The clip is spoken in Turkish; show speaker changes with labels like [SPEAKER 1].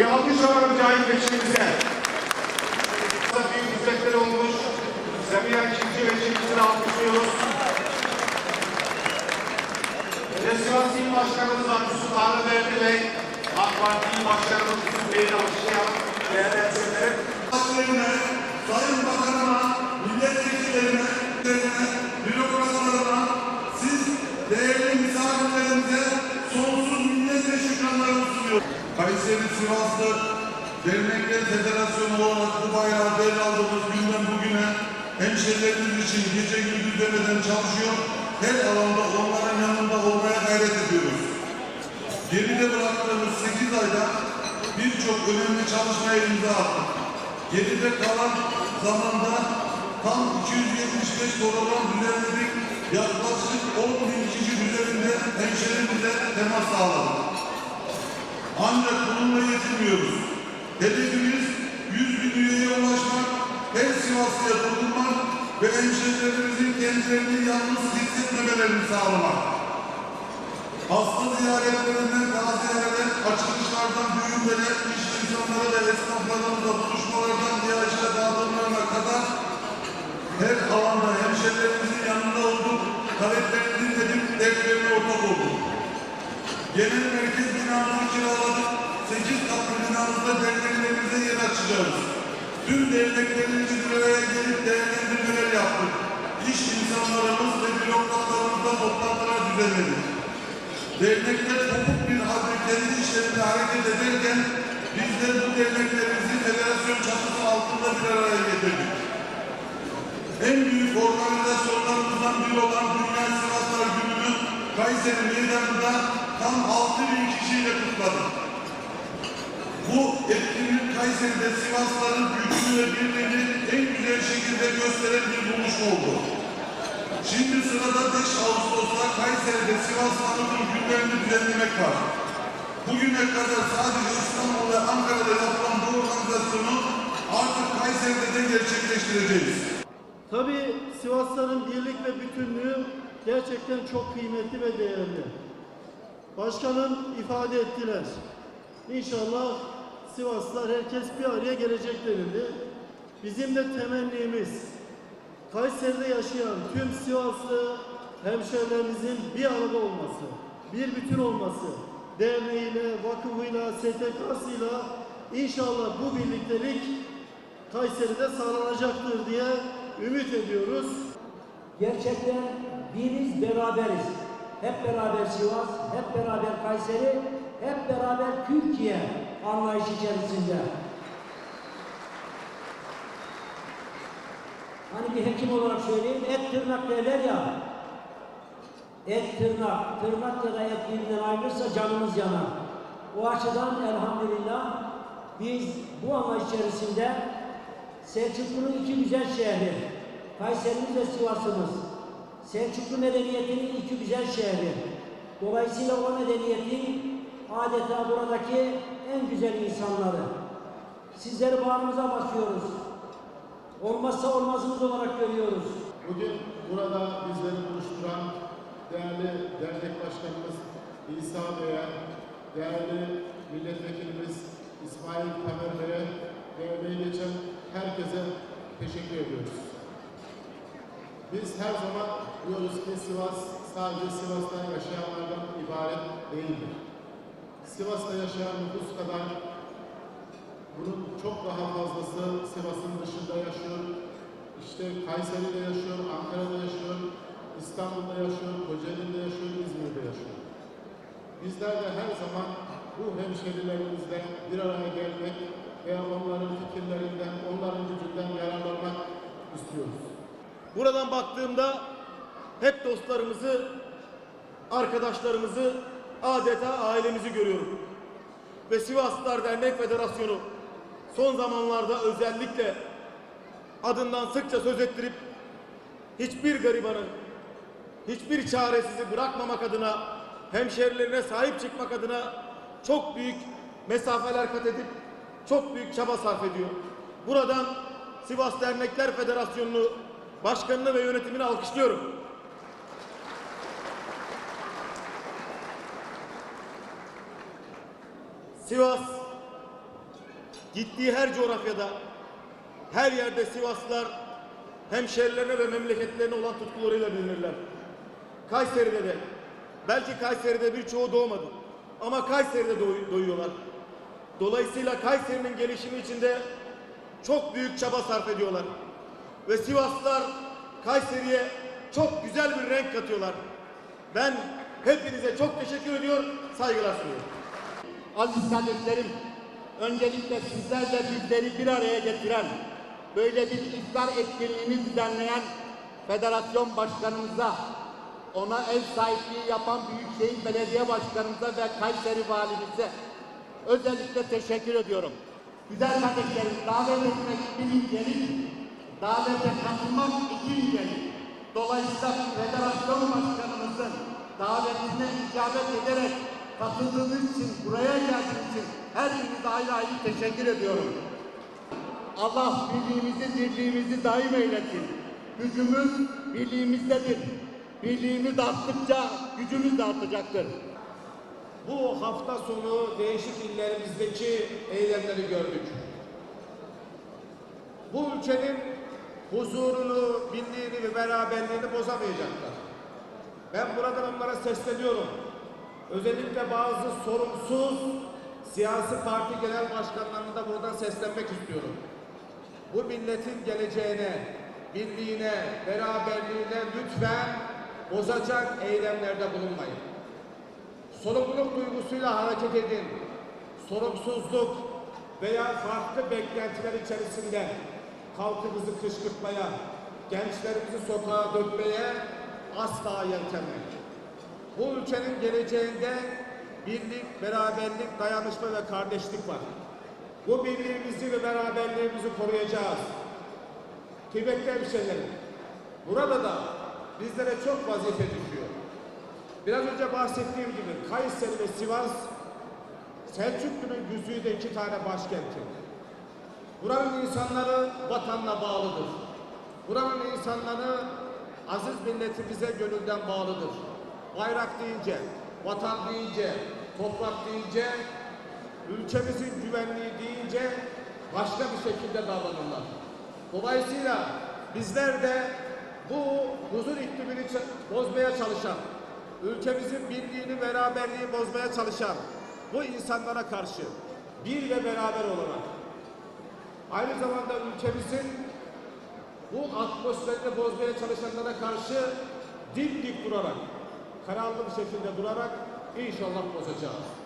[SPEAKER 1] Bir alkış alalım Cahit Bekçimize. Büyük hizmetler olmuş. Semiha Çiftçi ve Çiftçi'ni alkışlıyoruz. Ve Sivas İl Başkanımız Arzusu Tanrı Verdi Bey, AK Parti İl Başkanımız Yusuf Bey'i alkışlayan değerli hemşehrilerim.
[SPEAKER 2] Partilerine, Sayın Bakanıma, milletvekillerine, bürokratlarına, siz değerli misafirlerimize Kayseri Sivaslı Dernekler Federasyonu olarak bu bayrağı devraldığımız günden bugüne hemşehrilerimiz için gece gündüz demeden çalışıyor. Her alanda onların yanında olmaya gayret ediyoruz. Geride bıraktığımız 8 ayda birçok önemli çalışmaya imza attık. Geride kalan zamanda tam 275 program düzenledik. Yaklaşık 10 bin kişi üzerinde hemşehrimize temas sağladık. Yetinmiyoruz. Hedefimiz 100 bin üyeye ulaşmak, her Sivaslı'ya dokunmak ve hemşehrilerimizin kendilerini yalnız hissetmemelerini sağlamak. Hasta ziyaretlerinden taziyelere, açılışlardan düğünlere, iş insanları ve esnaflarımızla buluşmalardan diğer dağıtımlarına kadar her alanda hemşehrilerimizin yanında olduk, taleplerini dinledik, dertlerine ortak olduk. Genel merkez binamızı kiraladık, 8 katlı binamızda derneklerimize yer açacağız. Tüm derneklerimizi bir araya gelip değerlendirmeler yaptık. İş insanlarımız ve bürokratlarımızla toplantılar düzenledik. Dernekler topuk bir halde kendi işlerinde hareket ederken biz de bu derneklerimizi federasyon çatısı altında bir araya getirdik. En büyük organizasyonlarımızdan biri olan Dünya Sivaslar Günü'nü Kayseri Meydanı'nda tam 6 bin kişiyle kutladık. Bu etkinlik Kayseri'de Sivasların gücünü ve birliğini en güzel şekilde gösteren bir buluşma oldu. Şimdi sırada 5 Ağustos'ta Kayseri'de Sivas Anadolu günlerini düzenlemek var. Bugüne kadar sadece İstanbul ve Ankara'da yapılan bu organizasyonu artık Kayseri'de de gerçekleştireceğiz.
[SPEAKER 3] Tabii Sivasların birlik ve bütünlüğü gerçekten çok kıymetli ve değerli. Başkanım ifade ettiler. İnşallah Sivaslar herkes bir araya gelecek denildi. Bizim de temennimiz Kayseri'de yaşayan tüm Sivaslı hemşehrilerimizin bir arada olması, bir bütün olması, derneğiyle, vakıfıyla, STK'sıyla inşallah bu birliktelik Kayseri'de sağlanacaktır diye ümit ediyoruz.
[SPEAKER 4] Gerçekten biriz, beraberiz. Hep beraber Sivas, hep beraber Kayseri, hep beraber Türkiye anlayış içerisinde. Hani bir hekim olarak söyleyeyim, et tırnak derler ya. Et tırnak, tırnak ya da et birbirinden ayrılırsa canımız yanar. O açıdan elhamdülillah biz bu anlayış içerisinde Selçuklu'nun iki güzel şehri, Kayserimiz ve Sivas'ımız, Selçuklu medeniyetinin iki güzel şehri. Dolayısıyla o medeniyetin adeta buradaki en güzel insanları. Sizleri bağrımıza basıyoruz. Olmazsa olmazımız olarak görüyoruz.
[SPEAKER 5] Bugün burada bizleri buluşturan değerli dernek başkanımız İsa Bey'e, değerli milletvekilimiz İsmail Tamer Bey'e emeği geçen herkese teşekkür ediyoruz. Biz her zaman diyoruz ki Sivas sadece Sivas'ta yaşayanlardan ibaret değildir. Sivas'ta yaşayan nüfus kadar bunun çok daha fazlası Sivas'ın dışında yaşıyor. İşte Kayseri'de yaşıyor, Ankara'da yaşıyor, İstanbul'da yaşıyor, Kocaeli'de yaşıyor, İzmir'de yaşıyor. Bizler de her zaman bu hemşerilerimizle bir araya gelmek veya onların fikirlerinden, onların gücünden yararlanmak istiyoruz.
[SPEAKER 6] Buradan baktığımda hep dostlarımızı, arkadaşlarımızı, adeta ailemizi görüyorum. Ve Sivaslılar Dernek Federasyonu son zamanlarda özellikle adından sıkça söz ettirip hiçbir garibanı, hiçbir çaresizi bırakmamak adına, hemşerilerine sahip çıkmak adına çok büyük mesafeler kat edip çok büyük çaba sarf ediyor. Buradan Sivas Dernekler Federasyonu'nu, başkanını ve yönetimini alkışlıyorum. Sivas gittiği her coğrafyada, her yerde Sivaslılar hemşerilerine ve memleketlerine olan tutkularıyla bilinirler. Kayseri'de de, belki Kayseri'de birçoğu doğmadı ama Kayseri'de doğu- doğuyorlar. Dolayısıyla Kayseri'nin gelişimi içinde çok büyük çaba sarf ediyorlar. Ve Sivaslılar Kayseri'ye çok güzel bir renk katıyorlar. Ben hepinize çok teşekkür ediyor, saygılar sunuyorum.
[SPEAKER 7] Aziz kardeşlerim, öncelikle sizler de bizleri bir araya getiren, böyle bir iftar etkinliğini düzenleyen federasyon başkanımıza, ona ev sahipliği yapan Büyükşehir Belediye Başkanımıza ve Kayseri Valimize özellikle teşekkür ediyorum. Güzel kardeşlerim, davet etmek bir incelik, davete katılmak iki incelik. Dolayısıyla federasyon başkanımızın davetine icabet ederek katıldığınız için, buraya geldiğiniz için her birinize ayrı ayrı teşekkür ediyorum. Allah birliğimizi, dirliğimizi daim eylesin. Gücümüz birliğimizdedir. Birliğimiz arttıkça gücümüz de artacaktır.
[SPEAKER 8] Bu hafta sonu değişik illerimizdeki eylemleri gördük. Bu ülkenin huzurunu, birliğini ve beraberliğini bozamayacaklar. Ben buradan onlara sesleniyorum. Özellikle bazı sorumsuz siyasi parti genel başkanlarına da buradan seslenmek istiyorum. Bu milletin geleceğine, birliğine, beraberliğine lütfen bozacak eylemlerde bulunmayın. Sorumluluk duygusuyla hareket edin. Sorumsuzluk veya farklı beklentiler içerisinde halkımızı kışkırtmaya, gençlerimizi sokağa dökmeye asla yeltenmeyin. Bu ülkenin geleceğinde birlik, beraberlik, dayanışma ve kardeşlik var. Bu birliğimizi ve beraberliğimizi koruyacağız. Kıymetli hemşehrilerim, burada da bizlere çok vazife düşüyor. Biraz önce bahsettiğim gibi Kayseri ve Sivas Selçuklu'nun güzüğü iki tane başkenti. Buranın insanları vatanla bağlıdır. Buranın insanları aziz milletimize gönülden bağlıdır. Bayrak deyince, vatan deyince, toprak deyince, ülkemizin güvenliği deyince başka bir şekilde davranırlar. Dolayısıyla bizler de bu huzur iklimini bozmaya çalışan, ülkemizin birliğini, beraberliğini bozmaya çalışan bu insanlara karşı bir ve beraber olarak aynı zamanda ülkemizin bu atmosferini bozmaya çalışanlara karşı dimdik durarak, kararlı bir şekilde durarak inşallah bozacağız.